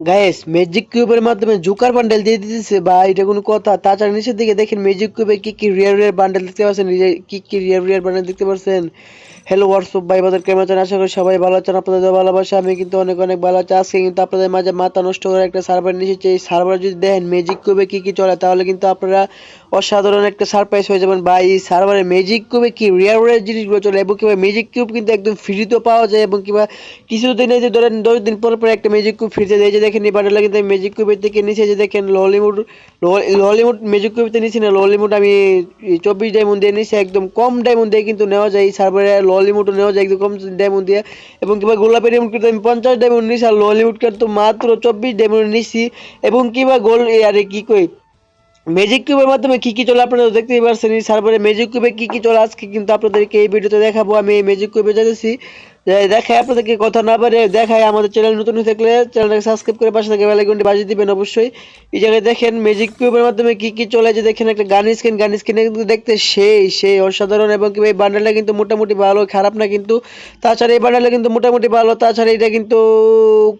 Guys magic কিউবের মাধ্যমে জুকার bundle দিয়ে দিতেছে। বা এটা কোনো কথা। তাছাড়া নিচের দিকে দেখেন ম্যাজিক কিউবে কি কি রিয়ার রিয়ার বান্ডেল দেখতে পাচ্ছেন? কি কি রিয়ার রিয়ার বান্ডেল দেখতে পাচ্ছেন? হ্যালো হোয়াটসঅ্যাপ ভাই বাজার? কেমন আছেন? আশা করি সবাই ভালো আছেন। আপনাদের ভালোবাসা, আমি কিন্তু অনেক অনেক ভালো আছি। আজকে কিন্তু আপনাদের মাঝে মাথা নষ্ট করে একটা সার্ভার নিয়েছি এই সার্ভার যদি দেখেন ম্যাজিক কিউবে কি কি চলে, তাহলে কিন্তু আপনারা অসাধারণ একটা সারপ্রাইজ হয়ে যাবেন। ভাই এই সার্ভারে ম্যাজিক কিউবে কি রিয়ার রিয়ার জিনিসগুলো চলে? এবং কিংবা ম্যাজিক কিউব কিন্তু একদম ফ্রিতেও পাওয়া যায় এবং কিংবা কিছুদিন এই যে ধরেন দশ দিন পর পর একটা ম্যাজিক কিউব ফ্রিতে দেয় যে দেখেন এই বান্ডেলটা কিন্তু ম্যাজিক কিউবের থেকে নিচে যে দেখেন ললিউড ললিউড ম্যাজিক কিউবতে নিচ্ছি না ললিউড আমি চব্বিশ ডায়মন্ড দিয়ে নিচ্ছি একদম কম ডায়মন্ড দিয়ে কিন্তু নেওয়া যায়। এই সার্ভারে ললিউডও নেওয়া যায় একদম কম ডায়মন্ড দিয়ে। এবং কিংবা গোলাপের ডায়মন্ড কিন্তু আমি পঞ্চাশ ডায়মন্ড নিচ্ছি আর ললিউড কিন্তু মাত্র চব্বিশ ডায়মন্ড নিচ্ছি এবং কিংবা গোল আরে কি কই? ম্যাজিক কিউবের মাধ্যমে কি কি চলে আপনারা দেখতেই পারছেন, এই সার্ভারে ম্যাজিক কিউবে কি কি চলে, আজকে কিন্তু আপনাদেরকে এই ভিডিওতে দেখাবো। আমি এই ম্যাজিক কিউবে যাচ্ছি দেখায় আপনাদেরকে কথা না পারে দেখায় আমাদের চ্যানেল নতুন হয়ে থাকলে চ্যানেলটাকে সাবস্ক্রাইব করে পাশে থেকে বেল আইকনটি বাজিয়ে দিবেন অবশ্যই। এই জায়গায় দেখেন ম্যাজিক কিউবের মাধ্যমে কি কি চলে যে দেখেন একটা গান স্ক্রিন গান স্ক্রিনে কিন্তু দেখতে সেই সেই অসাধারণ এবং কি এই বান্ডেলটা কিন্তু মোটামুটি ভালো, খারাপ না কিন্তু, তাছাড়া এই বান্ডেলটা কিন্তু মোটামুটি ভালো, তাছাড়া এটা কিন্তু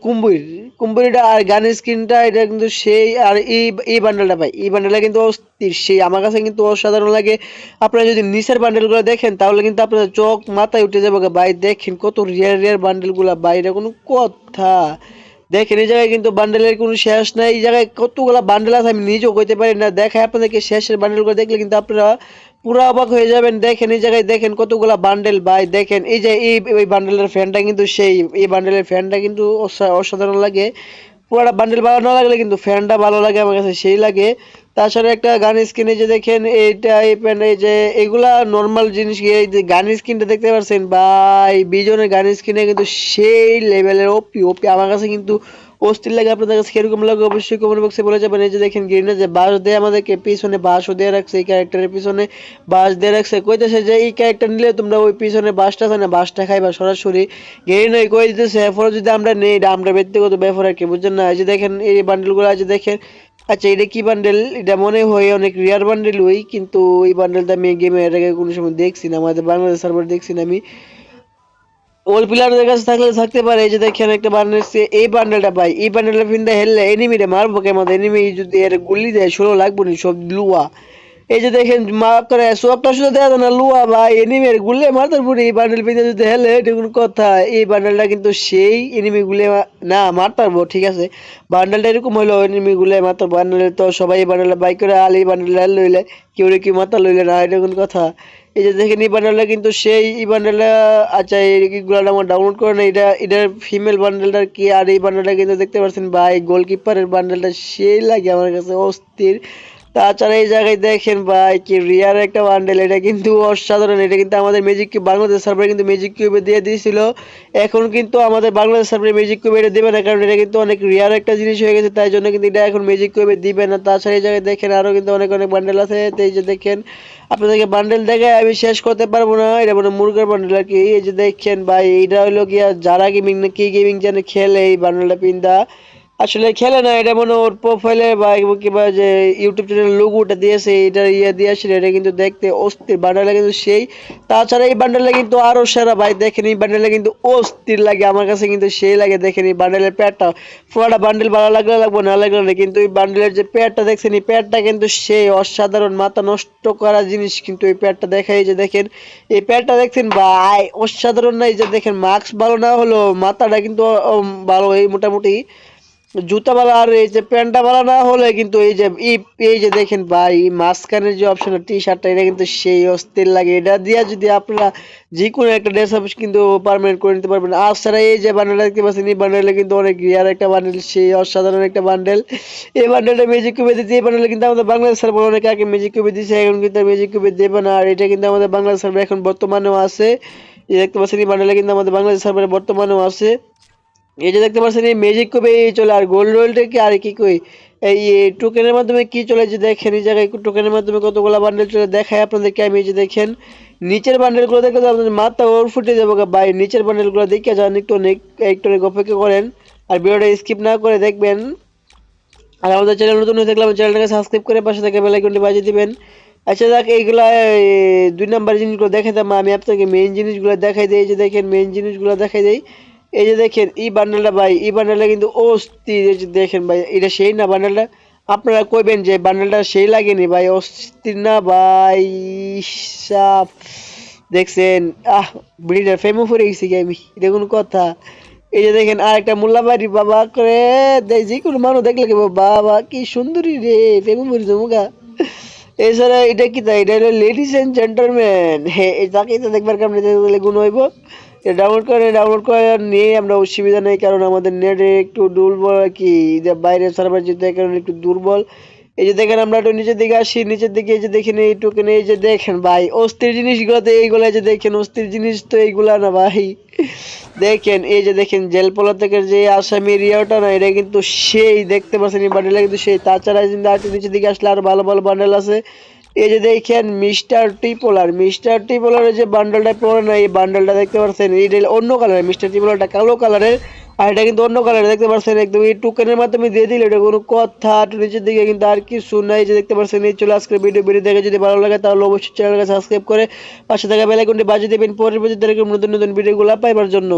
কুম্বুর। কুম্বুরিটা আর গান স্ক্রিনটা, এটা কিন্তু সেই আর এই এই বান্ডেলটা ভাই। এই বান্ডেলটা কিন্তু অস্থির, সেই আমার কাছে কিন্তু অসাধারণ লাগে। আপনারা যদি নিচের বান্ডেলগুলো দেখেন, তাহলে কিন্তু আপনাদের চোখ মাথায় উঠে যাবে ভাই দেখেন কত রিয়ার রিয়ার বান্ডেলগুলো এটা কোনো কথা। দেখেন, এই জায়গায় কিন্তু বান্ডেলের কোনো শেষ নাই, এই জায়গায় কতগুলো বান্ডেল আছে আমি নিজেও কইতে পারি না। দেখায় আপনাদেরকে শেষের বান্ডেলগুলো দেখলে কিন্তু আপনারা পুরো অবাক হয়ে যাবেন। দেখেন, এই জায়গায় দেখেন কতগুলা বান্ডেল ভাই, দেখেন, এই যে এই বান্ডেলের ফ্যানটা কিন্তু সেই, এই বান্ডেলের ফ্যানটা কিন্তু অসা- অসাধারণ লাগে। পুরোটা বান্ডেল ভালো না লাগলে কিন্তু ফ্যানটা ভালো লাগে, আমার কাছে সেই লাগে। তাছাড়া একটা গান স্কিনে যে দেখেন, এইটা, এই প্যান্ট এই যে এগুলা নর্মাল জিনিস এই যে গান স্কিনটা দেখতে পাচ্ছেন ভাই, বিজনের গান স্কিনে কিন্তু সেই লেভেলের ওপি ওপি আমার কাছে কিন্তু অস্থির লাগে আপনাদের কাছে, কীরকম লাগে অবশ্যই কমেন্ট বক্সে বলে যাবেন। এই যে দেখেন গ্রিনে যে বাস দিয়ে আমাদেরকে পিছনে বাসও দিয়ে রাখছে, এই ক্যারেক্টারের পিছনে বাস দিয়ে রাখছে। কইতেছে যে এই ক্যারেক্টার নিলে তোমরা ওই পিছনে বাসটা না বাসটা খাইবা সরাসরি। গ্রিন কই দিতেছে, এরপরে যদি আমরা নেই, এটা আমরা ব্যক্তিগত ব্যাপার আর কি, বুঝছেন না? এই যে দেখেন, এই বান্ডেলগুলো আছে দেখেন আচ্ছা এটা কি বান্ডেল এটা মনে হয় অনেক রিয়ার বান্ডেল ওই, কিন্তু এই বান্ডেলটা আমি গেমে এর আগে কোনো সময় দেখছি না, আমাদের বাংলাদেশ সার্ভার দেখছি না আমি। ওল প্লেয়ারদের কাছে থাকলে থাকতে পারে। এই যে দেখেন একটা বান্ডেল এই বান্ডেলটা ভাই, এই বান্ডেলটা ফিন্দা হেললে এনিমিরে মারবো কেমন? এনিমি যদি এর গুলি দেয়, ষোলো লাগবো নি সব লুয়া। এই যে দেখেন মা করে সোয়াবটা শুধু দেওয়া না, লুয়া ভাই এনিমির গুলে মারতে পুরি। এই বান্ডেল ফিন্দা যদি হেলে এটা কোনো কথা। এই বান্ডেলটা কিন্তু সেই এনিমি গুলে না, মারতে পারব, ঠিক আছে। বান্ডেলটা এরকম হলো এনিমি গুলে মারতে বান্ডেল তো সবাই বান্ডেল বাই করে আলি বান্ডেল লইলে কেউ কি মাথা লইলে না, এটা কোনো কথা। এই যে দেখেন এই বান্ডেলটা কিন্তু সেই এই বান্ডেলটা আচ্ছা এইগুলো আমার ডাউনলোড করে না এটা এটার ফিমেল বান্ডেলটা কি? আর এই বান্ডেলটা কিন্তু দেখতে পাচ্ছেন ভাই গোলকিপারের বান্ডেলটা সেই লাগে আমার কাছে অস্থির। তাছাড়া এই জায়গায় দেখেন ভাই কি রিয়ার একটা বান্ডেল এটা কিন্তু অসাধারণ, এটা কিন্তু আমাদের ম্যাজিক কিউব বাংলাদেশ সার্ভারে কিন্তু ম্যাজিক কিউবে দিয়ে দিয়েছিল। এখন কিন্তু আমাদের বাংলাদেশ সার্ভারে ম্যাজিক কিউবে এটা দেবে না, কারণ এটা কিন্তু অনেক রিয়ার একটা জিনিস হয়ে গেছে, তাই জন্য কিন্তু এটা এখন ম্যাজিক কিউবে দিবে না। তাছাড়া এই জায়গায় দেখেন আরও কিন্তু অনেক অনেক বান্ডেল আছে এই যে দেখেন, আপনাদেরকে বান্ডেল দেখে আমি শেষ করতে পারব না, এটা মানে মুরগার বান্ডেল আর কি। এই যে দেখছেন ভাই, এইটা হলো গিয়া যারা গেমিং না কি গেমিং যেন খেলে এই বান্ডেলটা পিন্দা আসলে খেলে না, এটা মনে ওর প্রোফাইলে বা কিংবা যে ইউটিউব চ্যানেল লোগোটা দিয়েছে, এটা ইয়ে দিয়ে আসলে এটা কিন্তু দেখতে অস্থির। বান্ডেলটা কিন্তু সেই। তাছাড়া এই বান্ডেলটা কিন্তু আরও সেরা ভাই, দেখেন এই বান্ডেলটা কিন্তু অস্থির লাগে, আমার কাছে কিন্তু সেই লাগে। দেখেন এই বান্ডেলের প্যাডটা পুরোটা বান্ডেল ভালো লাগলে লাগবো, না লাগলে না। কিন্তু এই বান্ডেলের যে প্যাডটা দেখছেন, এই প্যাডটা কিন্তু সেই অসাধারণ মাথা নষ্ট করা জিনিস কিন্তু এই প্যাডটা দেখাই যে দেখেন, এই প্যাডটা দেখছেন ভাই, অসাধারণ না? এই যে দেখেন মাস্ক ভালো না হলো মাথাটা কিন্তু ভালো এই মোটামুটি। জুতা বালা আর এই যে প্যান্টটা বালা না হলে কিন্তু এই যে এই যে দেখেন ভাই মাঝখানের যে অপশন টি শার্টটা এটা কিন্তু সেই অস্থির লাগে। এটা দিয়া যদি আপনারা যে কোনো একটা ড্রেস আপ কিন্তু পারমানেন্ট করে নিতে পারবেন। আর ছাড়া এই যে বান্ডেল দেখতে পাচ্ছেন, এই বান্ডেলে কিন্তু অনেক রিয়ার একটা বান্ডেল সেই অসাধারণ একটা বান্ডেল এই বান্ডেলটা ম্যাজিক কিউবে দিচ্ছে এই বান্ডেল কিন্তু আমাদের বাংলাদেশ সার্ভার অনেক আগে ম্যাজিক কিউবে দিচ্ছে এখন কিন্তু ম্যাজিক কিউবে দেবে না। আর এটা কিন্তু আমাদের বাংলাদেশ সার্ভার এখন বর্তমানেও আছে। দেখতে পাচ্ছেন, এই বান্ডেলটা কিন্তু আমাদের বাংলাদেশ সার্ভারে বর্তমানেও আছে। এই যে দেখতে পাচ্ছেন, এই ম্যাজিক এই চলে, আর গোল্ড রোলটা কি, আর কি কই? এই টোকেনের মাধ্যমে কি চলে? যে দেখেন, এই জায়গায় টোকেনের মাধ্যমে কতগুলো বান্ডেল চলে দেখায় আপনাদেরকে আমি এই যে দেখেন। নিচের বান্ডেলগুলো দেখলে তো আপনাদের মাথা ওর ফুটে যাব ভাই। নিচের বান্ডেলগুলো দেখে যান, একটু অনেক একটু অনেক অপেক্ষা করেন। আর ভিডিওটা স্কিপ না করে দেখবেন। আর আমাদের চ্যানেল নতুন হয়ে থাকলে চ্যানেলটাকে সাবস্ক্রাইব করে পাশে থেকে বেল আইকনটি বাজিয়ে দিবেন। আচ্ছা দেখ এইগুলা দুই নাম্বার জিনিসগুলো দেখাই দাম আমি আপনাকে মেইন জিনিসগুলো দেখাই দিই যে দেখেন মেইন জিনিসগুলো দেখাই দিই। এই যে দেখেন, এই বান্ডেলটা ভাই, এই বান্ডেলটা কিন্তু অস্থির দেখেন ভাই, এটা সেই না বান্ডেলটা আপনারা কইবেন যে বান্ডেলটা সেই লাগেনি ভাই অস্থির না ভাই, সাপ। দেখছেন? আহ, ব্রিডার ফেমো পড়ে গেছি আমি? এটা কোনো কথা। এই যে দেখেন আর একটা মোল্লাবাড়ি বাবা করে, দেখ, যে কোনো মানুষ দেখলে বাবা, কি সুন্দরী রে ফেমো পড়ি জমুগা এছাড়া এটা কি তাই? এটা হলো লেডিস এন্ড জেন্টলম্যান হ্যাঁ তাকেই তো দেখবার দেখলে গুণ হইব। ডাউনলোড করে ডাউনলোড করে নিয়ে আমরা অসুবিধা নেই, কারণ আমাদের নেটে একটু দুর্বল কি। যে বাইরের সার্ভার যেতে এই কারণে একটু দুর্বল। এই যে দেখেন আমরা একটু নিচের দিকে আসি, নিচের দিকে এই যে দেখেন এইটুকু এই যে দেখেন ভাই, অস্থির জিনিসগুলো তো এইগুলো এই যে দেখেন, অস্থির জিনিস তো এইগুলা না ভাই। দেখেন, এই যে দেখেন জেলপোলা থেকে যে আসামি এরিয়াটা না, এটা কিন্তু সেই, দেখতে পাচ্ছেন এই বান্ডেলটা কিন্তু সেই, তাছাড়া কিন্তু আর নিচের দিকে আসলে আরও ভালো ভালো বান্ডেল আছে। এই যে দেখেন মিস্টার টিপোলার মিস্টার টিপোলারের যে বান্ডেলটা পরে না এই বান্ডেলটা দেখতে পাচ্ছেন এটা অন্য কালারের মিস্টার টিপোলারটা কালো কালারের আর এটা কিন্তু অন্য কালারের দেখতে পাচ্ছেন একদম এই টোকেনের মাধ্যমে দিয়ে দিলে, এটা কোনো কথা নিচের দিকে কিন্তু আর কিছু নাই, যে দেখতে পাচ্ছেন এই চলে আজকে ভিডিও ভিডিও দেখে যদি ভালো লাগে তাহলে অবশ্যই চ্যানেলকে সাবস্ক্রাইব করে পাশে থাকা বেলাইকনটি বাজিয়ে দেবেন, পরের ভিডিও নতুন নতুন ভিডিওগুলো পাইবার জন্য।